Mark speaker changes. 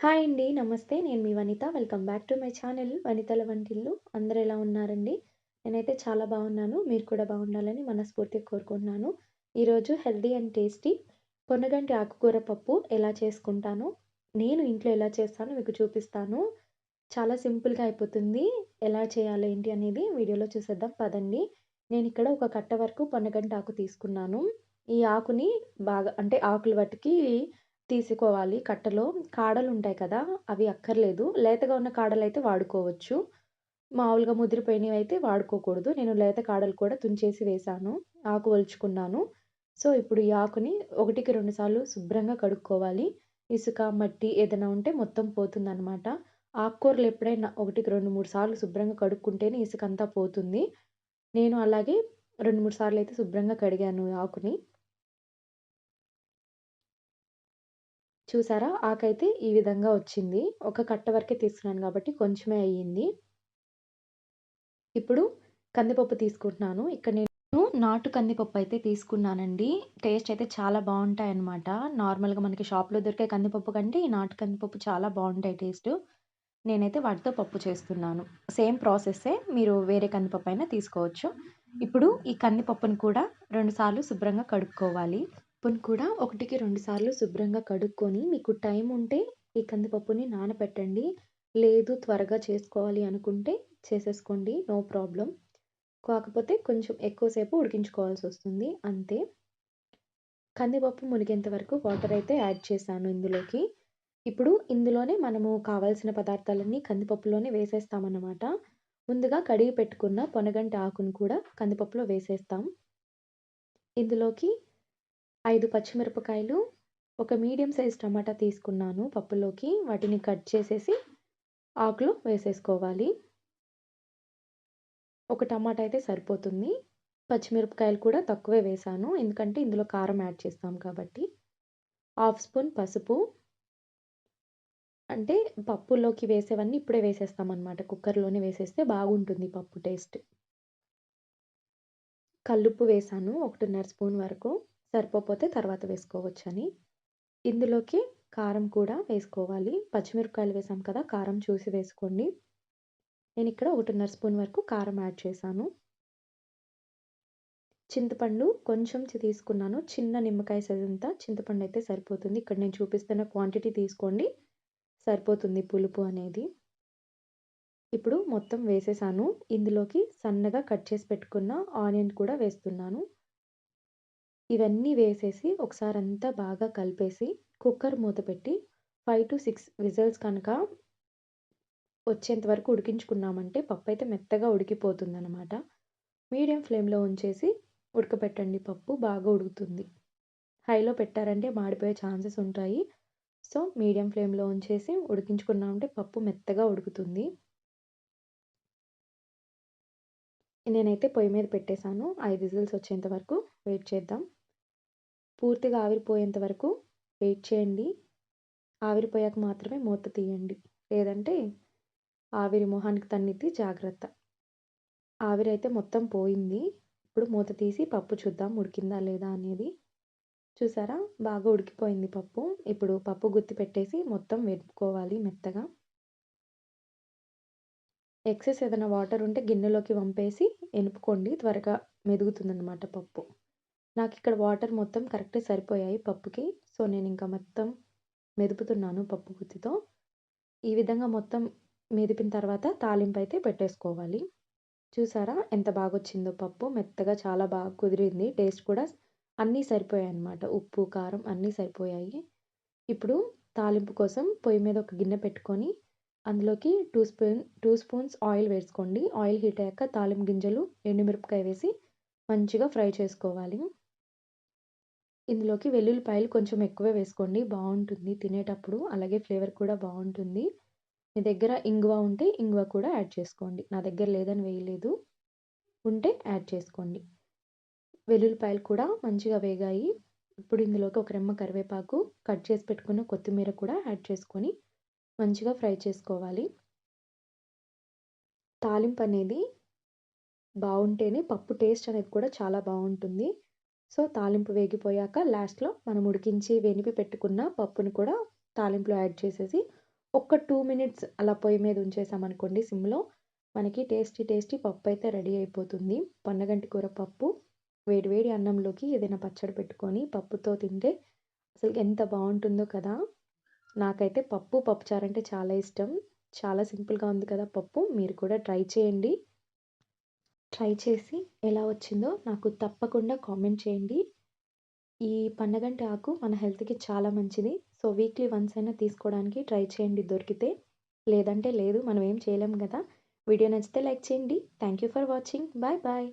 Speaker 1: Hi అండి. నమస్తే. నేను మీ Vanitha. Welcome back to my channel వనితల వంటిల్లు. అందరూ ఎలా ఉన్నారండి? నేనైతే చాలా బాగున్నాను. మీరు కూడా బాగుండాలని మనస్ఫూర్తిగా కోరుకుంటున్నాను. ఈరోజు హెల్దీ అండ్ టేస్టీ పొన్నగంటి ఆకుకూర పప్పు ఎలా చేసుకుంటాను నేను ఇంట్లో ఎలా చేస్తానో మీకు చూపిస్తాను. చాలా సింపుల్‌గా అయిపోతుంది. ఎలా చేయాలి ఏంటి అనేది వీడియోలో చూసేద్దాం పదండి. నేను ఇక్కడ ఒక కట్ట వరకు పొన్నగంటి ఆకు తీసుకున్నాను. ఈ ఆకుని బాగా అంటే ఆకులు వటికి తీసుకోవాలి కట్టలో. కాడలు ఉంటాయి కదా! అవి అక్కర్లేదు. లేతగా ఉన్న కాడలైతే వాడుకోవచ్చు. మామూలుగా ముదిరిపోయినవి అయితే వాడుకోకూడదు. నేను లేత కాడలు కూడా తుంచేసి వేశాను. ఆకు ఒలుచుకున్నాను. సో, ఇప్పుడు ఈ ఆకుని ఒకటికి రెండు సార్లు శుభ్రంగా కడుక్కోవాలి. ఇసుక, మట్టి ఏదైనా ఉంటే మొత్తం పోతుందన్నమాట ఆకుకూరలు ఎప్పుడైనా ఒకటికి రెండు, మూడు సార్లు శుభ్రంగా కడుక్కుంటేనే ఇసుకంతా పోతుంది. నేను అలాగే రెండు, మూడు సార్లు అయితే శుభ్రంగా కడిగాను ఆకుని. చూసారా? ఆకైతే ఈ విధంగా వచ్చింది. ఒక కట్ట వరకే తీసుకున్నాను కాబట్టి కొంచెమే అయ్యింది. ఇప్పుడు కందిపప్పు తీసుకుంటున్నాను. ఇక్కడ నేను నాటు కందిపప్పు అయితే తీసుకున్నానండి. టేస్ట్ అయితే చాలా బాగుంటాయి అనమాట నార్మల్‌గా మనకి షాప్‌లో దొరికే కందిపప్పు కంటే ఈ నాటు కందిపప్పు చాలా బాగుంటాయి టేస్ట్ నేనైతే వాటితో పప్పు చేస్తున్నాను. సేమ్ ప్రాసెస్సే మీరు వేరే కందిపప్పు అయినా తీసుకోవచ్చు. ఇప్పుడు ఈ కందిపప్పును కూడా 2 సార్లు శుభ్రంగా కడుక్కోవాలి. పప్పును కూడా ఒకటికి రెండు సార్లు శుభ్రంగా కడుక్కొని మీకు టైం ఉంటే ఈ కందిపప్పుని నానబెట్టండి. లేదు త్వరగా చేసుకోవాలి అనుకుంటే చేసేసుకోండి. నో ప్రాబ్లం కాకపోతే కొంచెం ఎక్కువసేపు ఉడికించుకోవాల్సి వస్తుంది అంతే. కందిపప్పు మునిగేంత వరకు వాటర్ అయితే యాడ్ చేశాను ఇందులోకి. ఇప్పుడు ఇందులోనే మనము కావాల్సిన పదార్థాలన్నీ కందిపప్పులోనే వేసేస్తామన్నమాట. ముందుగా కడిగి పెట్టుకున్న పొనగంటి ఆకును కూడా కందిపప్పులో వేసేస్తాం. ఇందులోకి ఐదు పచ్చిమిరపకాయలు, ఒక మీడియం సైజ్ టమాటా తీసుకున్నాను పప్పులోకి. వాటిని కట్ చేసేసి ఆకులో వేసేసుకోవాలి. ఒక టమాటా అయితే సరిపోతుంది. పచ్చిమిరపకాయలు కూడా తక్కువే వేసాను ఎందుకంటే ఇందులో కారం యాడ్ చేస్తాం కాబట్టి. హాఫ్ స్పూన్ పసుపు. అంటే పప్పులోకి వేసేవన్నీ ఇప్పుడే వేసేస్తామనమాట. కుక్కర్‌లోనే వేసేస్తే బాగుంటుంది పప్పు టేస్ట్. కల్లుప్పు వేసాను ఒకటిన్నర స్పూన్ వరకు. సరిపోతే తర్వాత వేసుకోవచ్చని. ఇందులోకి కారం కూడా వేసుకోవాలి. పచ్చిమిరపకాయలు వేసాం కదా! కారం చూసి వేసుకోండి. నేను ఇక్కడ ఒకటిన్నర స్పూన్ వరకు కారం యాడ్ చేశాను. చింతపండు కొంచెం తీసుకున్నాను. చిన్న నిమ్మకాయ సైజంతా చింతపండు అయితే సరిపోతుంది. ఇక్కడ నేను చూపిస్తున్న క్వాంటిటీ తీసుకోండి. సరిపోతుంది పులుపు అనేది. ఇప్పుడు మొత్తం వేసేసాను. ఇందులోకి సన్నగా కట్ చేసి పెట్టుకున్న ఆనియన్ కూడా వేస్తున్నాను. ఇవన్నీ వేసేసి ఒకసారి అంతా బాగా కలిపేసి కుక్కర్ మూత పెట్టి 5-6 విజిల్స్ కనుక వచ్చేంత వరకు ఉడికించుకున్నామంటే పప్పయితే మెత్తగా ఉడికిపోతుందనమాట. మీడియం ఫ్లేమ్‌లో ఉంచేసి ఉడకబెట్టండి పప్పు బాగా ఉడుకుతుంది. హైలో పెట్టారంటే మాడిపోయే ఛాన్సెస్ ఉంటాయి. సో, మీడియం ఫ్లేమ్‌లో ఉంచేసి ఉడికించుకున్నామంటే పప్పు మెత్తగా ఉడుకుతుంది. నేనైతే పొయ్యి మీద పెట్టేసాను. ఐదు విజిల్స్ వచ్చేంత వరకు వెయిట్ చేద్దాం. పూర్తిగా ఆవిరిపోయేంత వరకు వెయిట్ చేయండి. ఆవిరిపోయాక మాత్రమే మూత తీయండి. లేదంటే ఆవిరి మొహానికి తన్నిద్ది జాగ్రత్త. ఆవిరి అయితే మొత్తం పోయింది. ఇప్పుడు మూత తీసి పప్పు చూద్దాం ఉడికిందా లేదా అనేది. చూసారా? బాగా ఉడికిపోయింది పప్పు. ఇప్పుడు పప్పు గుత్తి పెట్టేసి మొత్తం వేపుకోవాలి మెత్తగా. ఎక్సెస్ ఏదైనా వాటర్ ఉంటే గిన్నెలోకి వంపేసి ఎనుపుకోండి. త్వరగా మెదుగుతుందన్నమాట పప్పు. నాకిక్కడ వాటర్ మొత్తం కరెక్ట్‌గా సరిపోయాయి పప్పుకి. సో, నేను ఇంకా మొత్తం మెదుపుతున్నాను పప్పు గుత్తితో. ఈ విధంగా మొత్తం మెదిపిన తర్వాత తాలింపు అయితే పెట్టేసుకోవాలి. చూసారా? ఎంత బాగా వచ్చిందో పప్పు. మెత్తగా చాలా బాగా కుదిరింది. టేస్ట్ కూడా అన్నీ సరిపోయాయి అన్నమాట ఉప్పు, కారం అన్నీ సరిపోయాయి. ఇప్పుడు తాలింపు కోసం పొయ్యి మీద ఒక గిన్నె పెట్టుకొని అందులోకి two spoon two spoons oil వేసుకోండి. ఆయిల్ హీట్ అయ్యాక తాలింపు గింజలు, ఎండుమిరపకాయ వేసి మంచిగా ఫ్రై చేసుకోవాలి. ఇందులోకి వెల్లుల్లిపాయలు కొంచెం ఎక్కువే వేసుకోండి. బాగుంటుంది తినేటప్పుడు. అలాగే ఫ్లేవర్ కూడా బాగుంటుంది మీ దగ్గర ఇంగువ ఉంటే ఇంగువ కూడా యాడ్ చేసుకోండి. నా దగ్గర లేదని వేయలేదు. ఉంటే యాడ్ చేసుకోండి. వెల్లుల్లిపాయలు కూడా మంచిగా వేగాయి. ఇప్పుడు ఇందులోకి ఒక రెమ్మ కరివేపాకు, కట్ చేసి పెట్టుకున్న కొత్తిమీర కూడా యాడ్ చేసుకొని మంచిగా ఫ్రై చేసుకోవాలి. తాలింపు అనేది బాగుంటేనే పప్పు టేస్ట్ అనేది కూడా చాలా బాగుంటుంది. సో, తాలింపు వేగిపోయాక లాస్ట్‌లో మనం ఉడికించి వెనిపి పెట్టుకున్న పప్పుని కూడా తాలింపులో యాడ్ చేసేసి ఒక్క టూ మినిట్స్ అలా పొయ్యి మీద ఉంచేసామనుకోండి సిమ్లో. మనకి టేస్టీ టేస్టీ పప్పు అయితే రెడీ అయిపోతుంది. పొన్నగంటి కూర పప్పు వేడివేడి అన్నంలోకి ఏదైనా పచ్చడి పెట్టుకొని పప్పుతో తింటే అసలు ఎంత బాగుంటుందో కదా. నాకైతే పప్పు పప్పుచారు అంటే చాలా ఇష్టం. చాలా సింపుల్గా ఉంది కదా పప్పు. మీరు కూడా ట్రై చేయండి. ట్రై చేసి ఎలా వచ్చిందో నాకు తప్పకుండా కామెంట్ చేయండి. ఈ పండగంటి ఆకు మన హెల్త్కి చాలా మంచిది. సో వీక్లీ వన్స్ అయినా తీసుకోవడానికి ట్రై చేయండి దొరికితే. లేదంటే లేదు మనం ఏం చేయలేం కదా. వీడియో నచ్చితే లైక్ చేయండి. Thank you for watching. Bye bye.